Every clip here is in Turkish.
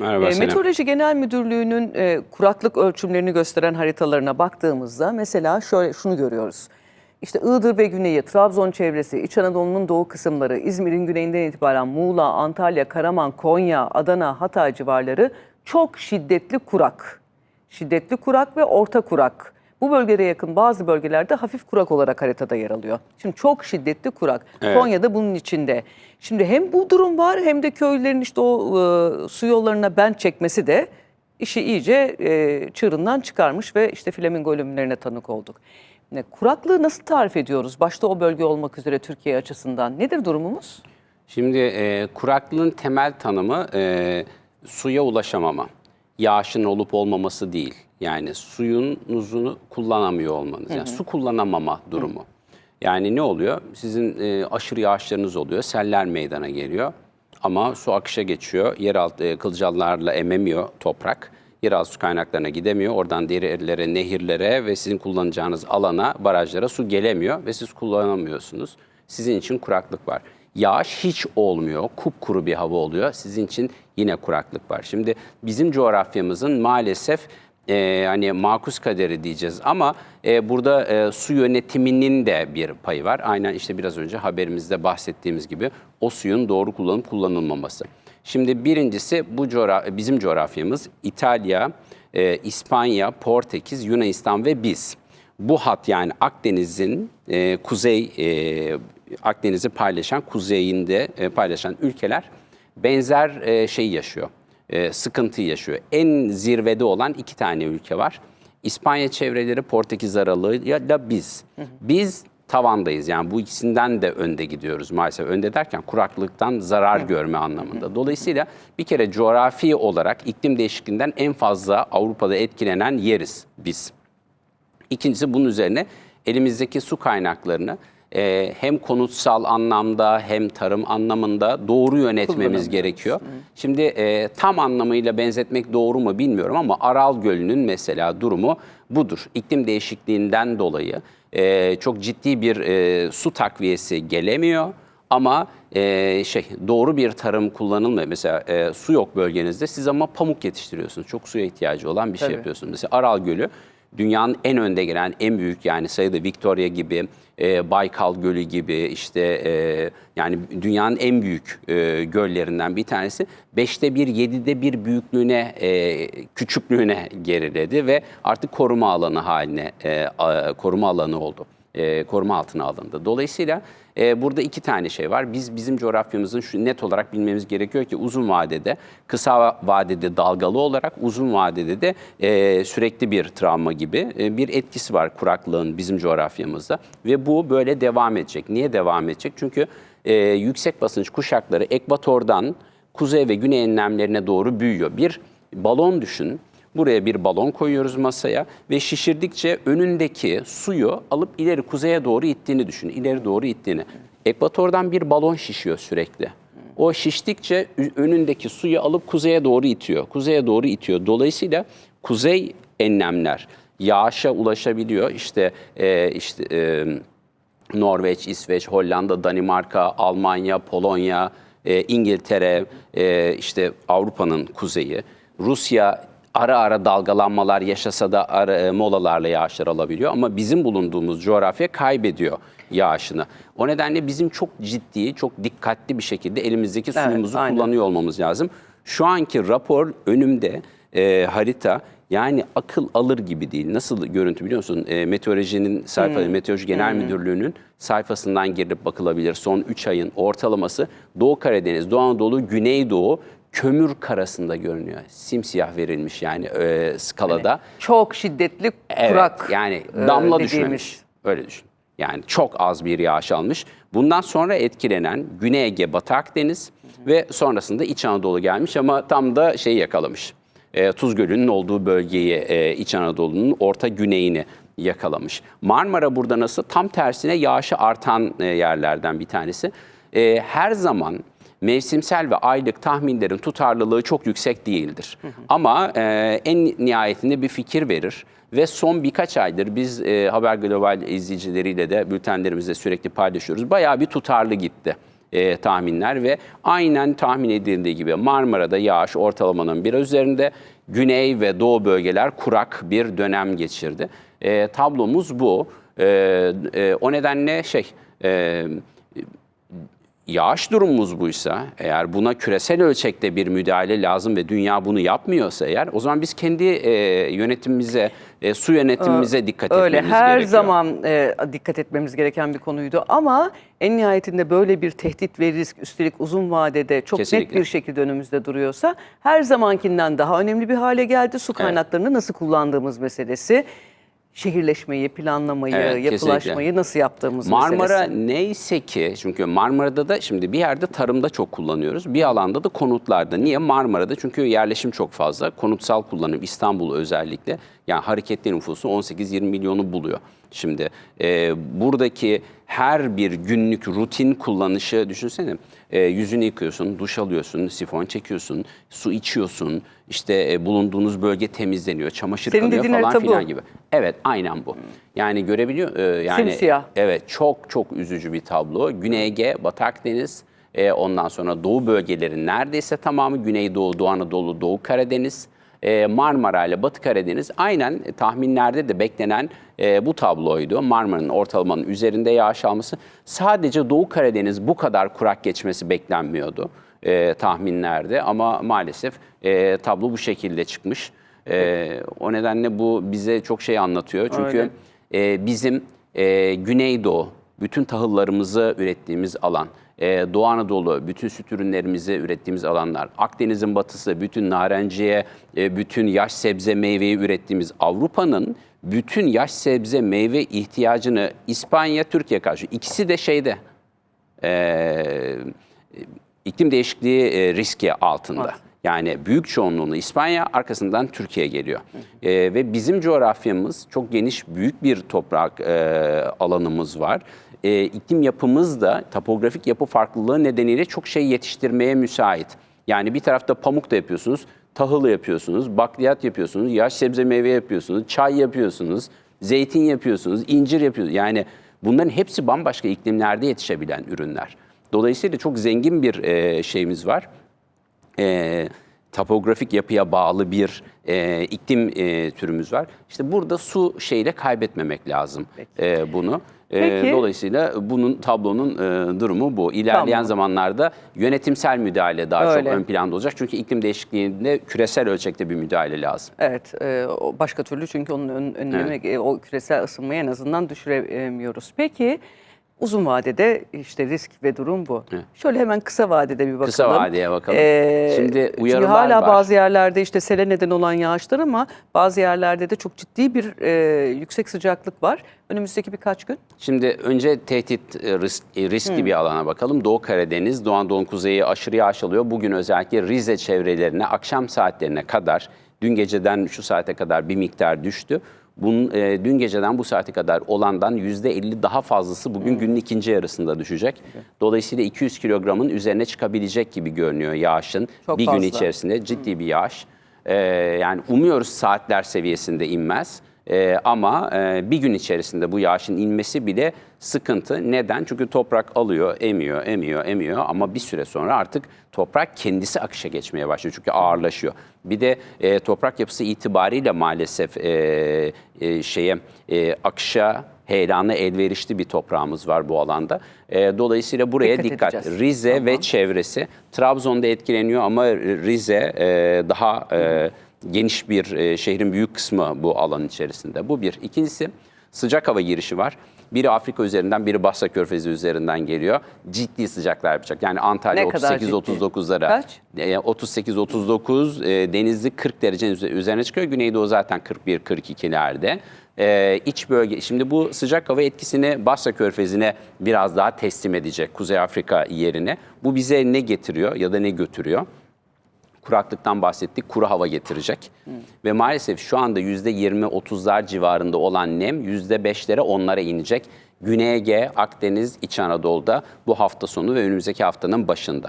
Merhaba E. Meteoroloji Genel Müdürlüğü'nün e, kuraklık ölçümlerini gösteren haritalarına baktığımızda mesela şöyle şunu görüyoruz. İşte Iğdır ve güneyi, Trabzon çevresi, İç Anadolu'nun doğu kısımları, İzmir'in güneyinden itibaren Muğla, Antalya, Karaman, Konya, Adana, Hatay civarları çok şiddetli kurak. Şiddetli kurak ve orta kurak. Bu bölgelere yakın bazı bölgelerde hafif kurak olarak haritada yer alıyor. Şimdi çok şiddetli kurak. Evet. Konya'da bunun içinde. Şimdi hem bu durum var hem de köylülerin işte o e, su yollarına bent çekmesi de işi iyice e, çığırından çıkarmış ve işte flamingo ölümlerine tanık olduk. Ne, kuraklığı nasıl tarif ediyoruz? Başta o bölge olmak üzere Türkiye açısından. Nedir durumumuz? Şimdi e, kuraklığın temel tanımı e, suya ulaşamama. Yağışın olup olmaması değil. Yani suyunuzunu kullanamıyor olmanız. Yani su kullanamama durumu. Yani ne oluyor? Sizin e, aşırı yağışlarınız oluyor. Seller meydana geliyor. Ama su akışa geçiyor. Yeraltı e, kılcallarla ememiyor toprak. Yeraltı su kaynaklarına gidemiyor. Oradan derelere, nehirlere ve sizin kullanacağınız alana, barajlara su gelemiyor ve siz kullanamıyorsunuz. Sizin için kuraklık var. Yağış hiç olmuyor. Kupkuru bir hava oluyor. Sizin için yine kuraklık var. Şimdi bizim coğrafyamızın maalesef e, hani makus kaderi diyeceğiz ama e, burada e, su yönetiminin de bir payı var. Aynen işte biraz önce haberimizde bahsettiğimiz gibi o suyun doğru kullanıp kullanılmaması. Şimdi birincisi bu coğra- bizim coğrafyamız İtalya, e, İspanya, Portekiz, Yunanistan ve biz. Bu hat yani Akdeniz'in e, kuzey e, Akdeniz'i paylaşan kuzeyinde e, paylaşan ülkeler benzer e, şey yaşıyor. E, sıkıntı yaşıyor. En zirvede olan iki tane ülke var. İspanya çevreleri Portekiz aralığıyla biz. Biz tavandayız. Yani bu ikisinden de önde gidiyoruz maalesef. Önde derken kuraklıktan zarar görme anlamında. Dolayısıyla bir kere coğrafi olarak iklim değişikliğinden en fazla Avrupa'da etkilenen yeriz biz. İkincisi bunun üzerine elimizdeki su kaynaklarını e, hem konutsal anlamda hem tarım anlamında doğru yönetmemiz gerekiyor. Şimdi e, tam anlamıyla benzetmek doğru mu bilmiyorum ama Aral Gölü'nün mesela durumu budur. İklim değişikliğinden dolayı e, çok ciddi bir e, su takviyesi gelemiyor. Ama e, şey doğru bir tarım kullanılmıyor. Mesela e, su yok bölgenizde siz ama pamuk yetiştiriyorsunuz. Çok suya ihtiyacı olan bir şey Tabii. yapıyorsunuz. Mesela Aral Gölü dünyanın en önde gelen en büyük yani sayıda Victoria gibi, e, Baykal Gölü gibi işte e, yani dünyanın en büyük e, göllerinden bir tanesi. Beşte bir, yedide bir büyüklüğüne, e, küçüklüğüne geriledi ve artık koruma alanı haline, e, koruma alanı oldu. E, koruma altına alındı. Dolayısıyla e, burada iki tane şey var. Biz bizim coğrafyamızın şu net olarak bilmemiz gerekiyor ki uzun vadede, kısa vadede dalgalı olarak, uzun vadede de e, sürekli bir travma gibi e, bir etkisi var kuraklığın bizim coğrafyamızda ve bu böyle devam edecek. Niye devam edecek? Çünkü e, yüksek basınç kuşakları ekvatordan kuzey ve güney enlemlerine doğru büyüyor. Bir balon düşün. Buraya bir balon koyuyoruz masaya ve şişirdikçe önündeki suyu alıp ileri kuzeye doğru ittiğini düşün. İleri doğru ittiğini. Ekvatordan bir balon şişiyor sürekli. O şiştikçe önündeki suyu alıp kuzeye doğru itiyor. Kuzeye doğru itiyor. Dolayısıyla kuzey enlemler yağışa ulaşabiliyor. İşte e, işte e, Norveç, İsveç, Hollanda, Danimarka, Almanya, Polonya, e, İngiltere, e, işte Avrupa'nın kuzeyi, Rusya ara ara dalgalanmalar yaşasa da ara, e, molalarla yağışlar alabiliyor ama bizim bulunduğumuz coğrafya kaybediyor yağışını. O nedenle bizim çok ciddi, çok dikkatli bir şekilde elimizdeki Evet, suyumuzu aynen. kullanıyor olmamız lazım. Şu anki rapor önümde e, harita yani akıl alır gibi değil. Nasıl görüntü biliyor musun? E, meteorolojinin sayfa, Meteoroloji Genel Müdürlüğü'nün sayfasından girilip bakılabilir. Son 3 ayın ortalaması Doğu Karadeniz, Doğu Anadolu, Güneydoğu kömür karasında görünüyor. Simsiyah verilmiş yani e, skalada. Çok şiddetli Evet, kurak. yani e, damla dediğimiz. düşmemiş. Öyle düşün. Yani çok az bir yağış almış. Bundan sonra etkilenen Güney Ege, Batı Akdeniz ve sonrasında İç Anadolu gelmiş ama tam da şeyi yakalamış. E, Tuz Gölü'nün olduğu bölgeyi, e, İç Anadolu'nun orta güneyini yakalamış. Marmara burada nasıl? Tam tersine yağışı artan e, yerlerden bir tanesi. E, her zaman mevsimsel ve aylık tahminlerin tutarlılığı çok yüksek değildir. Ama e, en nihayetinde bir fikir verir. Ve son birkaç aydır biz e, Haber Global izleyicileriyle de bültenlerimizde sürekli paylaşıyoruz. Bayağı bir tutarlı gitti. e, tahminler ve aynen tahmin edildiği gibi Marmara'da yağış ortalamanın biraz üzerinde, güney ve doğu bölgeler kurak bir dönem geçirdi. E, tablomuz bu. E, e, o nedenle şey... E, yağış durumumuz buysa, eğer buna küresel ölçekte bir müdahale lazım ve dünya bunu yapmıyorsa eğer, o zaman biz kendi e, yönetimimize, e, su yönetimimize dikkat Öyle etmemiz her gerekiyor. zaman e, dikkat etmemiz gereken bir konuydu ama en nihayetinde böyle bir tehdit ve risk üstelik uzun vadede çok Kesinlikle. net bir şekilde önümüzde duruyorsa her zamankinden daha önemli bir hale geldi. Su kaynaklarını nasıl kullandığımız meselesi. Şehirleşmeyi, planlamayı, Evet, yapılaşmayı kesinlikle. nasıl yaptığımız Marmara meselesi. neyse ki, çünkü Marmara'da da şimdi bir yerde tarımda çok kullanıyoruz, bir alanda da konutlarda. Niye? Marmara'da çünkü yerleşim çok fazla, konutsal kullanım İstanbul özellikle, yani hareketli nüfusu 18-20 milyonu buluyor. Şimdi e, buradaki her bir günlük rutin kullanışı düşünsene. E, yüzünü yıkıyorsun, duş alıyorsun, sifon çekiyorsun, su içiyorsun, işte e, bulunduğunuz bölge temizleniyor, çamaşır Senin kalıyor dediğin falan harita bu. filan gibi. Evet, aynen bu. Yani görebiliyor e, yani Simsiyah. Evet çok çok üzücü bir tablo. Güney Ege, Batı Akdeniz, e, ondan sonra Doğu bölgeleri neredeyse tamamı Güneydoğu, Doğu Anadolu, Doğu Karadeniz, e, Marmara ile Batı Karadeniz aynen tahminlerde de beklenen e, bu tabloydu. Marmara'nın ortalamanın üzerinde yağış alması. Sadece Doğu Karadeniz bu kadar kurak geçmesi beklenmiyordu e, tahminlerde ama maalesef e, tablo bu şekilde çıkmış. E, o nedenle bu bize çok şey anlatıyor. Çünkü e, bizim e, Güneydoğu, bütün tahıllarımızı ürettiğimiz alan, e, Doğu Anadolu, bütün süt ürünlerimizi ürettiğimiz alanlar, Akdeniz'in batısı, bütün narenciye, e, bütün yaş sebze meyveyi ürettiğimiz Avrupa'nın bütün yaş sebze meyve ihtiyacını İspanya, Türkiye karşı ikisi de şeyde e, iklim değişikliği e, riski altında. Evet. Yani büyük çoğunluğunu İspanya arkasından Türkiye geliyor. E, ve bizim coğrafyamız çok geniş büyük bir toprak e, alanımız var. E, iklim yapımız da topografik yapı farklılığı nedeniyle çok şey yetiştirmeye müsait. Yani bir tarafta pamuk da yapıyorsunuz, tahıl yapıyorsunuz, bakliyat yapıyorsunuz, yaş sebze meyve yapıyorsunuz, çay yapıyorsunuz, zeytin yapıyorsunuz, incir yapıyorsunuz. Yani bunların hepsi bambaşka iklimlerde yetişebilen ürünler. Dolayısıyla çok zengin bir e, şeyimiz var e, topografik yapıya bağlı bir e, iklim e, türümüz var. İşte burada su şeyle kaybetmemek lazım e, bunu. E, Peki. dolayısıyla bunun tablonun e, durumu bu. İlerleyen Tamam. zamanlarda yönetimsel müdahale daha Öyle. çok ön planda olacak. Çünkü iklim değişikliğinde küresel ölçekte bir müdahale lazım. Evet, e, başka türlü çünkü onun ön, önüne e, o küresel ısınmayı en azından düşüremiyoruz. Peki uzun vadede işte risk ve durum bu. Şöyle hemen kısa vadede bir bakalım. Kısa vadeye bakalım. Şimdi çünkü uyarılar hala var. bazı yerlerde işte sele neden olan yağışlar ama bazı yerlerde de çok ciddi bir e, yüksek sıcaklık var. Önümüzdeki birkaç gün. Şimdi önce tehdit e, risk, e, riskli bir alana bakalım. Doğu Karadeniz, Doğu Anadolu'nun kuzeyi aşırı yağış alıyor. Bugün özellikle Rize çevrelerine akşam saatlerine kadar, dün geceden şu saate kadar bir miktar düştü. Bunun, e, dün geceden bu saate kadar olandan %50 daha fazlası bugün günün ikinci yarısında düşecek. Dolayısıyla 200 kilogramın üzerine çıkabilecek gibi görünüyor yağışın Çok bir gün fazla. içerisinde ciddi bir yağış. E, yani umuyoruz saatler seviyesinde inmez. Ee, ama e, bir gün içerisinde bu yağışın inmesi bile sıkıntı. Neden? Çünkü toprak alıyor, emiyor, emiyor, emiyor ama bir süre sonra artık toprak kendisi akışa geçmeye başlıyor. Çünkü ağırlaşıyor. Bir de e, toprak yapısı itibariyle maalesef e, e, şeye e, akışa heyelana elverişli bir toprağımız var bu alanda. E, dolayısıyla buraya Dikkat dikkat. edeceğiz. Rize Tamam. ve çevresi. Trabzon'da etkileniyor ama Rize e, daha e, geniş bir e, şehrin büyük kısmı bu alan içerisinde. Bu bir. İkincisi sıcak hava girişi var. Biri Afrika üzerinden, biri Basra Körfezi üzerinden geliyor. Ciddi sıcaklar yapacak. Yani Antalya Ne kadar ciddi? 38-39'lara. Kaç? 38-39, e, Denizli 40 derecenin üze- üzerine çıkıyor. Güneydoğu zaten 41-42'lerde. E, iç bölge, şimdi bu sıcak hava etkisini Basra Körfezi'ne biraz daha teslim edecek Kuzey Afrika yerine. Bu bize ne getiriyor ya da ne götürüyor? Kuraklıktan bahsettik, kuru hava getirecek. Ve maalesef şu anda %20-30'lar civarında olan nem %5'lere onlara inecek. Güney Ege, Akdeniz, İç Anadolu'da bu hafta sonu ve önümüzdeki haftanın başında.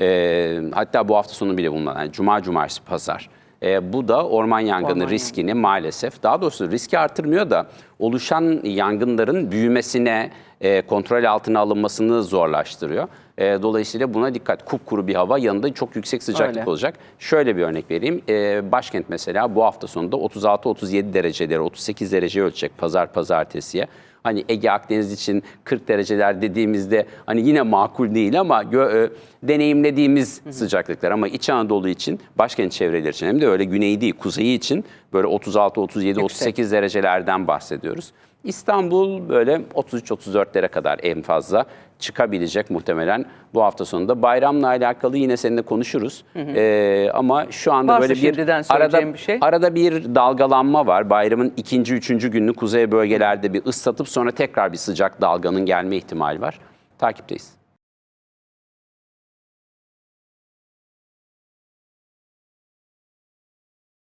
Ee, hatta bu hafta sonu bile bulunmadan, yani Cuma, Cumartesi, Pazar. Ee, bu da orman yangını Orman riskini maalesef, daha doğrusu riski artırmıyor da oluşan yangınların büyümesine, e, kontrol altına alınmasını zorlaştırıyor. E, dolayısıyla buna dikkat. Kupkuru bir hava yanında çok yüksek sıcaklık Öyle. olacak. Şöyle bir örnek vereyim. E, başkent mesela bu hafta sonunda 36-37 dereceleri, 38 derece ölçecek pazar pazartesiye. Hani Ege Akdeniz için 40 dereceler dediğimizde hani yine makul değil ama gö- e, deneyimlediğimiz sıcaklıklar ama İç Anadolu için başkent çevreleri için hem de öyle güneyi değil kuzeyi için böyle 36 37 38 derecelerden bahsediyoruz. İstanbul böyle 33-34'lere kadar en fazla çıkabilecek muhtemelen bu hafta sonunda. Bayramla alakalı yine seninle konuşuruz. Ee, ama şu anda Varsa böyle bir arada, bir şey? arada bir dalgalanma var. Bayramın ikinci, üçüncü günü kuzey bölgelerde bir ıslatıp sonra tekrar bir sıcak dalganın gelme ihtimali var. Takipteyiz.